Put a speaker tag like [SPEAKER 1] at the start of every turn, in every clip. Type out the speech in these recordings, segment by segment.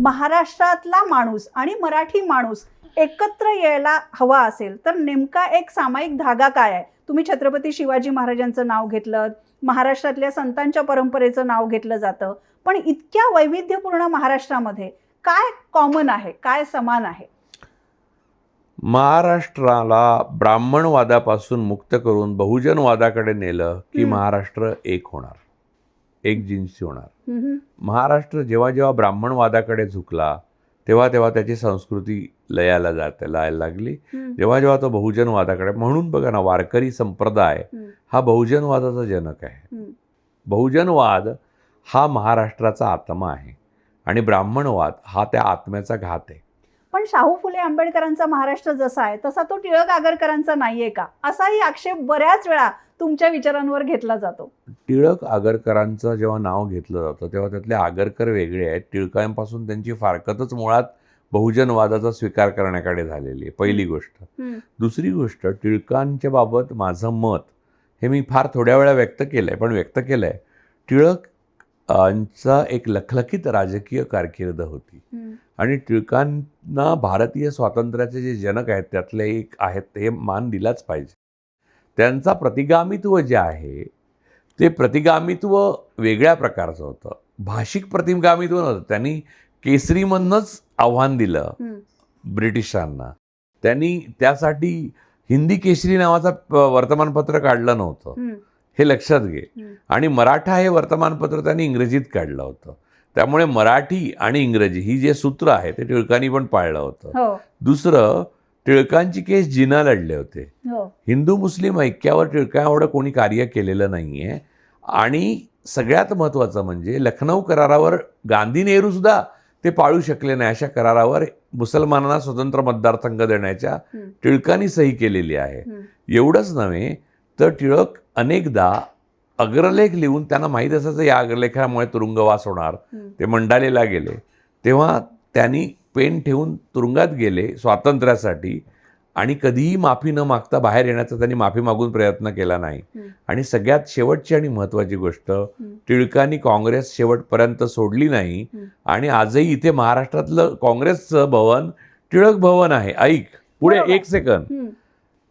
[SPEAKER 1] महाराष्ट्रातला माणूस आणि मराठी माणूस एकत्र यायला हवा असेल तर नेमका एक सामायिक धागा काय आहे? तुम्ही छत्रपती शिवाजी महाराजांचं नाव घेतलं महाराष्ट्रातल्या संतांच्या परंपरेचं नाव घेतलं जातं पण इतक्या वैविध्यपूर्ण महाराष्ट्रामध्ये काय कॉमन आहे काय समान आहे?
[SPEAKER 2] महाराष्ट्राला ब्राह्मणवादापासून मुक्त करून बहुजनवादाकडे नेलं की. महाराष्ट्र एक होणार. एक जिन्सी होणार. महाराष्ट्र जेव्हा जेव्हा ब्राह्मणवादाकडे झुकला तेव्हा तेव्हा त्याची संस्कृती लयाला जात लायला लागली. जेव्हा जेव्हा तो बहुजनवादाकडे म्हणून बघा ना वारकरी संप्रदाय. हा बहुजनवादाचा जनक आहे. बहुजनवाद हा महाराष्ट्राचा आत्मा आहे आणि ब्राह्मणवाद हा त्या आत्म्याचा घात आहे
[SPEAKER 1] पण शाहू फुले आंबेडकरांचा महाराष्ट्र जसा आहे तसा तो टिळक आगरकरांचा नाहीये का असाही आक्षेप बऱ्याच वेळा तुमच्या विचारांवर घेतला जातो.
[SPEAKER 2] टिळक आगरकरांचं जेव्हा नाव घेतलं जातं तेव्हा त्यातले आगरकर वेगळे आहेत. टिळकांपासून त्यांची फारकतच मुळात बहुजनवादाचा स्वीकार करण्याकडे झालेली आहे पहिली गोष्ट. दुसरी गोष्ट टिळकांच्या बाबत माझं मत हे मी फार थोड्या वेळा व्यक्त केलं आहे पण व्यक्त केलं आहे टिळक यांचा एक लखलखीत राजकीय कारकीर्द होती. आणि टिळकांना भारतीय स्वातंत्र्याचे जे जनक आहेत त्यातले एक आहेत ते मान दिलाच पाहिजे. त्यांचा प्रतिगामित्व जे आहे ते प्रतिगामित्व वेगळ्या प्रकारचं होतं. भाषिक प्रतिगामित्व नव्हतं. त्यांनी केसरीमधनंच आव्हान दिलं. ब्रिटिशांना. त्यांनी त्यासाठी हिंदी केसरी नावाचा वर्तमानपत्र काढलं नव्हतं. हे लक्षात घे. आणि मराठा हे वर्तमानपत्र त्यांनी इंग्रजीत काढलं होतं. त्यामुळे मराठी आणि इंग्रजी ही जे सूत्र आहे ते टिळकांनी पण पाळलं होतं.
[SPEAKER 1] हो.
[SPEAKER 2] दुसरं टिळकांची केस जिना लढले होते.
[SPEAKER 1] हो.
[SPEAKER 2] हिंदू मुस्लिम ऐक्यावर टिळका एवढं कोणी कार्य केलेलं नाही आहे आणि सगळ्यात महत्त्वाचं म्हणजे लखनौ करारावर गांधी नेहरूसुद्धा ते पाळू शकले नाही. अशा करारावर मुसलमानांना स्वतंत्र मतदारसंघ देण्याच्या. टिळकांनी सही केलेली आहे. एवढंच नव्हे तर टिळक अनेकदा अग्रलेख लिहून त्यांना माहीत असायचं या अग्रलेखामुळे तुरुंगवास होणार. ते मंडालेला गेले. तेव्हा त्यांनी पेन ठेवून तुरुंगात गेले स्वातंत्र्यासाठी आणि कधीही माफी न मागता बाहेर येण्याचा त्यांनी माफी मागून प्रयत्न केला नाही. आणि सगळ्यात शेवटची आणि महत्त्वाची गोष्ट टिळकांनी काँग्रेस शेवटपर्यंत सोडली नाही. आणि आजही इथे महाराष्ट्रातलं काँग्रेसचं भवन टिळक भवन आहे ऐक पुढे. एक सेकंद.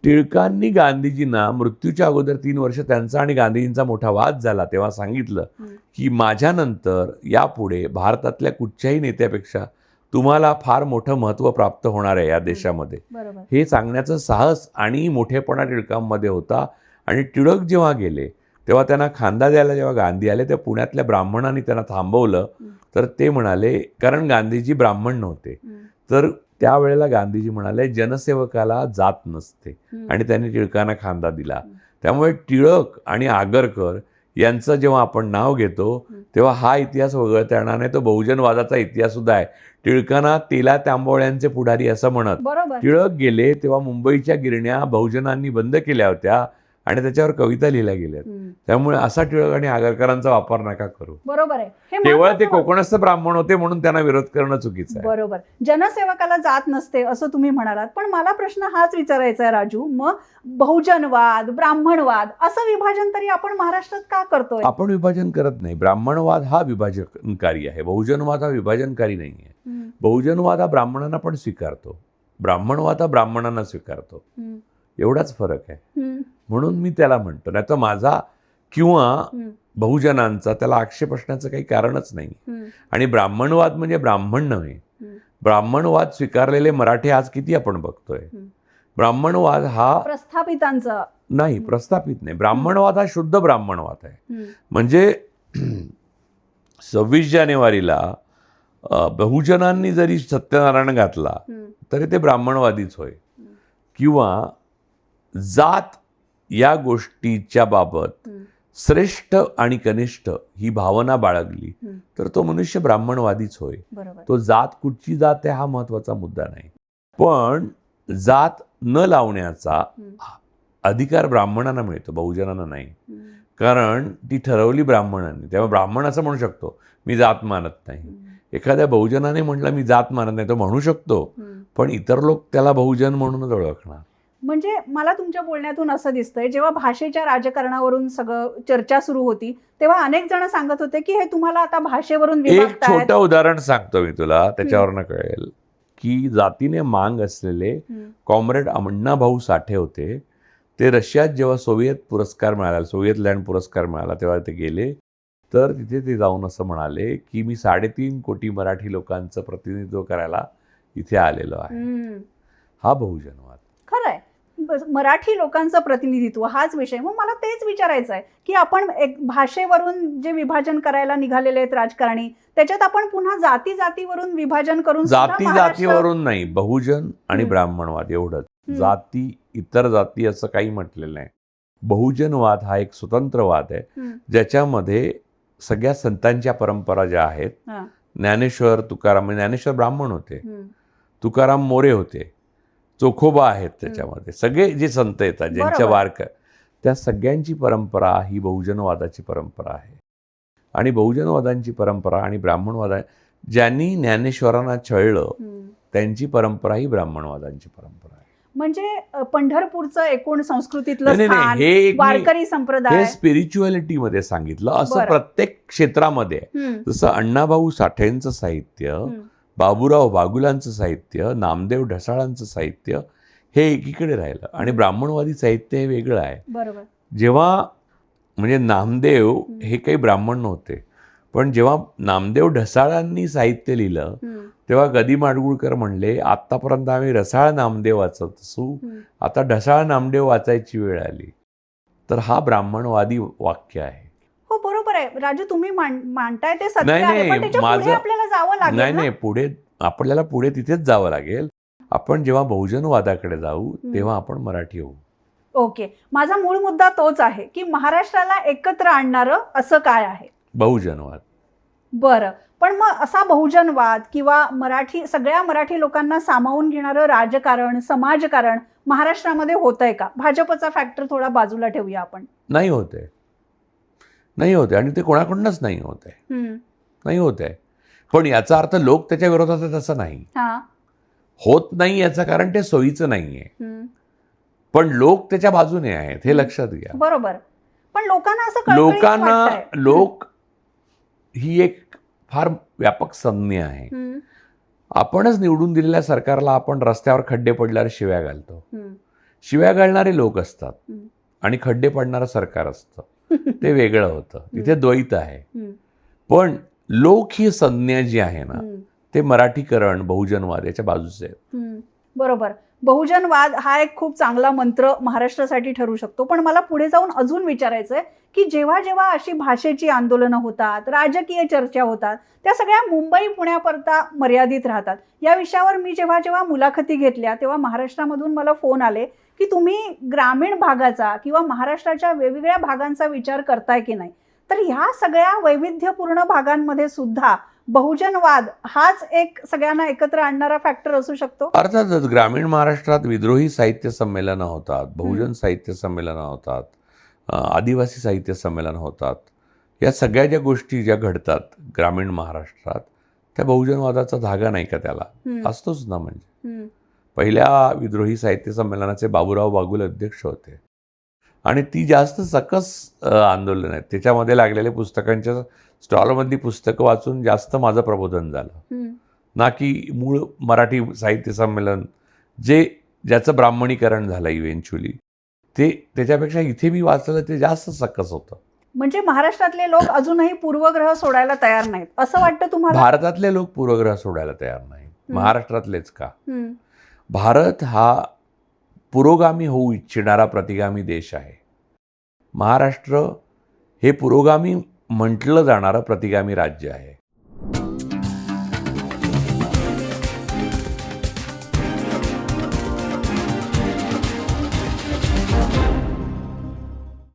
[SPEAKER 2] टिळकांनी गांधीजींना मृत्यूच्या अगोदर तीन वर्ष त्यांचा आणि गांधीजींचा मोठा वाद झाला तेव्हा सांगितलं. की माझ्यानंतर यापुढे भारतातल्या कुठच्याही नेत्यापेक्षा तुम्हाला फार मोठं महत्त्व प्राप्त होणार आहे या देशामध्ये हे सांगण्याचं साहस आणि मोठेपणा टिळकांमध्ये होता आणि टिळक जेव्हा गेले तेव्हा त्यांना खांदा द्यायला जेव्हा गांधी आले तेव्हा पुण्यातल्या ब्राह्मणांनी त्यांना थांबवलं. तर ते म्हणाले कारण गांधीजी ब्राह्मण नव्हते. तर त्यावेळेला गांधीजी म्हणाले जनसेवकाला जात नसते. आणि त्यांनी टिळकांना खांदा दिला. त्यामुळे टिळक आणि आगरकर यांचं जेव्हा आपण नाव घेतो. तेव्हा हा इतिहास वगळता येणार नाही. तो बहुजनवादाचा इतिहास सुद्धा आहे. टिळकांना तेला तांबोळ्यांचे पुढारी असं म्हणत. टिळक गेले तेव्हा मुंबईच्या गिरण्या बहुजनांनी बंद केल्या होत्या. आणि त्याच्यावर कविता लिहिल्या गेल्या. त्यामुळे असा टिळक आणि आगरकरांचा वापर नका करू.
[SPEAKER 1] बरोबर आहे. हे
[SPEAKER 2] केवळ ते कोकणस्थ ब्राह्मण होते म्हणून त्यांना विरोध करणं चुकीचं आहे.
[SPEAKER 1] बरोबर. जनसेवकाला जात नसते असं तुम्ही म्हणालात. पण मला प्रश्न हाच विचारायचा आहे राजू. मग बहुजनवाद ब्राह्मणवाद असं विभाजन तरी आपण महाराष्ट्रात का करतोय?
[SPEAKER 2] आपण विभाजन करत नाही. ब्राह्मणवाद हा विभाजनकारी आहे. बहुजनवाद हा विभाजनकारी नाही आहे बहुजनवाद हा ब्राह्मणांना पण स्वीकारतो. ब्राह्मणवाद हा ब्राह्मणांना स्वीकारतो. एवढाच फरक आहे. म्हणून मी त्याला म्हणतो नाही तर माझा किंवा बहुजनांचा त्याला आक्षेप असण्याचं काही कारणच नाही आणि ब्राह्मणवाद म्हणजे ब्राह्मण नव्हे. ब्राह्मणवाद स्वीकारलेले मराठी आज किती आपण बघतोय. ब्राह्मणवाद हा
[SPEAKER 1] प्रस्थापितांचं.
[SPEAKER 2] नाही प्रस्थापित नाही. ब्राह्मणवाद हा शुद्ध ब्राह्मणवाद आहे. म्हणजे सव्वीस जानेवारीला बहुजनांनी जरी सत्यनारायण घातला तरी ते ब्राह्मणवादीच होय. किंवा जात या गोष्टीच्या बाबत श्रेष्ठ आणि कनिष्ठ ही भावना बाळगली. तर तो मनुष्य ब्राह्मणवादीच होय. तो जात कुठची जात आहे हा महत्त्वाचा मुद्दा नाही. पण जात न लावण्याचा अधिकार ब्राह्मणांना मिळतो बहुजनांना नाही. कारण ती ठरवली ब्राह्मणांनी. तेव्हा ब्राह्मण असं म्हणू शकतो मी जात मानत नाही. एखाद्या बहुजनाने म्हटलं मी जात मानत नाही. तो म्हणू शकतो. पण इतर लोक त्याला बहुजन म्हणूनच ओळखणार.
[SPEAKER 1] म्हणजे मला तुमच्या बोलण्यातून असं दिसतंय जेव्हा भाषेच्या राजकारणावरून सगळं चर्चा सुरू होती तेव्हा अनेक जण सांगत होते की हे तुम्हाला आता भाषेवरून
[SPEAKER 2] एक छोटं उदाहरण सांगतो मी तुला त्याच्यावरनं कळेल की जातीने मांग असलेले कॉम्रेड अण्णाभाऊ साठे होते. ते रशियात जेव्हा सोव्हिएत पुरस्कार मिळाला सोव्हिएत लँड पुरस्कार मिळाला तेव्हा ते गेले. तर तिथे ते जाऊन असं म्हणाले की मी साडेतीन कोटी मराठी लोकांचं प्रतिनिधित्व करायला इथे आलेलो आहे. हा बहुजनवाद
[SPEAKER 1] मराठी लोकांचं प्रतिनिधित्व हाच विषय मग मला तेच विचारायचं आहे की आपण एक भाषेवरून जे विभाजन करायला निघालेले आहेत राजकारणी त्याच्यात आपण पुन्हा जाती जातीवरून विभाजन करून
[SPEAKER 2] जाती जातीवरून नाही बहुजन आणि. ब्राह्मणवाद एवढंच. जाती इतर जाती असं काही म्हटलेलं नाही बहुजनवाद हा एक स्वतंत्र वाद आहे ज्याच्यामध्ये सगळ्या संतांच्या परंपरा ज्या आहेत ज्ञानेश्वर तुकाराम म्हणजे ज्ञानेश्वर ब्राह्मण होते. तुकाराम मोरे होते चोखोबा आहेत त्याच्यामध्ये सगळे जे संत येतात ज्यांच्या. वारक त्या सगळ्यांची परंपरा ही बहुजनवादाची परंपरा आहे आणि बहुजनवादांची परंपरा आणि ब्राह्मणवादा ज्यांनी ज्ञानेश्वरांना छळलं. त्यांची परंपरा ही ब्राह्मणवादांची परंपरा आहे
[SPEAKER 1] म्हणजे पंढरपूरचं एकूण संस्कृतीतलं
[SPEAKER 2] हे
[SPEAKER 1] वारकरी संप्रदाय
[SPEAKER 2] स्पिरिच्युअलिटी मध्ये सांगितलं असं. प्रत्येक क्षेत्रामध्ये जसं अण्णाभाऊ साठेंचं साहित्य. बाबूराव बागुलांचं साहित्य नामदेव ढसाळांचं साहित्य हे एकीकडे राहिलं. आणि ब्राह्मणवादी साहित्य हे वेगळं आहे.
[SPEAKER 1] बरोबर.
[SPEAKER 2] जेव्हा म्हणजे नामदेव हे काही ब्राह्मण नव्हते पण जेव्हा नामदेव ढसाळांनी साहित्य लिहिलं तेव्हा गदी माडगुळकर म्हणले आत्तापर्यंत आम्ही रसाळ नामदेव वाचत असू. आता ढसाळ नामदेव वाचायची वेळ आली. तर हा ब्राह्मणवादी वाक्य आहे.
[SPEAKER 1] आहे. राजू तुम्ही मांड- मांडताय ते सत्य
[SPEAKER 2] नाही,
[SPEAKER 1] आहे
[SPEAKER 2] नाही,
[SPEAKER 1] पण त्याच्या पुढे आपल्याला जावं लागेल
[SPEAKER 2] नाही? नाही पुढे आपल्याला पुढे तिथेच जावं लागेल. आपण जेव्हा बहुजनवादाकडे जाऊ तेव्हा आपण मराठी होऊ.
[SPEAKER 1] ओके. माझा मूळ मुद्दा तोच आहे की महाराष्ट्राला एकत्र आणणारं असं काय आहे?
[SPEAKER 2] बहुजनवाद.
[SPEAKER 1] बरं. पण मग असा बहुजनवाद किंवा मराठी सगळ्या मराठी लोकांना सामावून घेणारं राजकारण समाजकारण महाराष्ट्रामध्ये होत आहे का? भाजपचा फॅक्टर थोडा बाजूला ठेवूया आपण.
[SPEAKER 2] नाही होते नाही होते. आणि ते कोणाकडूनच नाही होत. आहे नाही होत. आहे पण याचा अर्थ लोक त्याच्या विरोधात आहेत असं नाही.
[SPEAKER 1] हा.
[SPEAKER 2] होत नाही याचं कारण ते सोयीचं नाही आहे पण लोक त्याच्या बाजूने आहेत हे लक्षात घ्या.
[SPEAKER 1] बरोबर. पण लोकांना असं
[SPEAKER 2] लोकांना. लोक ही एक फार व्यापक संज्ञा आहे. आपणच निवडून दिलेल्या सरकारला आपण रस्त्यावर खड्डे पडल्यावर शिव्या घालतो. शिव्या घालणारे लोक असतात. आणि खड्डे पडणारं सरकार असतं. ते वेगळं होतं. तिथे द्वैत आहे. पण लोक ही संज्ञा जी आहे ना. ते मराठीकरण बहुजनवाद याच्या बाजूचे आहेत.
[SPEAKER 1] बरोबर. बहुजनवाद हा एक खूप चांगला मंत्र महाराष्ट्रासाठी ठरू शकतो. पण मला पुढे जाऊन अजून विचारायचं आहे की जेव्हा जेव्हा अशी भाषेची आंदोलनं होतात राजकीय चर्चा होतात त्या सगळ्या मुंबई पुण्यापर्यंत मर्यादित राहतात. या विषयावर मी जेव्हा जेव्हा मुलाखती घेतल्या तेव्हा महाराष्ट्रामधून मला फोन आले की तुम्ही ग्रामीण भागाचा किंवा महाराष्ट्राच्या वेगवेगळ्या भागांचा विचार करताय की नाही? तर ह्या सगळ्या वैविध्यपूर्ण भागांमध्ये सुद्धा बहुजनवाद हाच एक सगळ्यांना एकत्र आणणारा फॅक्टर असू शकतो?
[SPEAKER 2] अर्थातच ग्रामीण महाराष्ट्रात विद्रोही साहित्य संमेलनं होतात बहुजन साहित्य संमेलनं होतात आदिवासी साहित्य संमेलनं होतात. या सगळ्या ज्या गोष्टी ज्या घडतात ग्रामीण महाराष्ट्रात त्या बहुजनवादाचा धागा नाही का त्याला? असतोच ना म्हणजे. पहिल्या विद्रोही साहित्य संमेलनाचे बाबूराव बागुल अध्यक्ष होते. आणि ती जास्त सकस आंदोलन आहेत. त्याच्यामध्ये लागलेल्या पुस्तकांच्या स्टॉलमधली पुस्तकं वाचून जास्त माझं प्रबोधन झालं. ना की मूळ मराठी साहित्य संमेलन जे ज्याचं ब्राह्मणीकरण झालं इव्हेंच्युअली ते त्याच्यापेक्षा इथे मी वाचलं ते जास्त सकस होतं.
[SPEAKER 1] म्हणजे महाराष्ट्रातले लोक अजूनही पूर्वग्रह सोडायला तयार नाहीत. असं वाटतं तुम्हाला?
[SPEAKER 2] भारतातले लोक पूर्वग्रह सोडायला तयार नाहीत. महाराष्ट्रातलेच का? भारत हा पुरोगामी होऊ इच्छिणारा प्रतिगामी देश आहे. महाराष्ट्र हे पुरोगामी म्हटलं जाणारं प्रतिगामी राज्य आहे.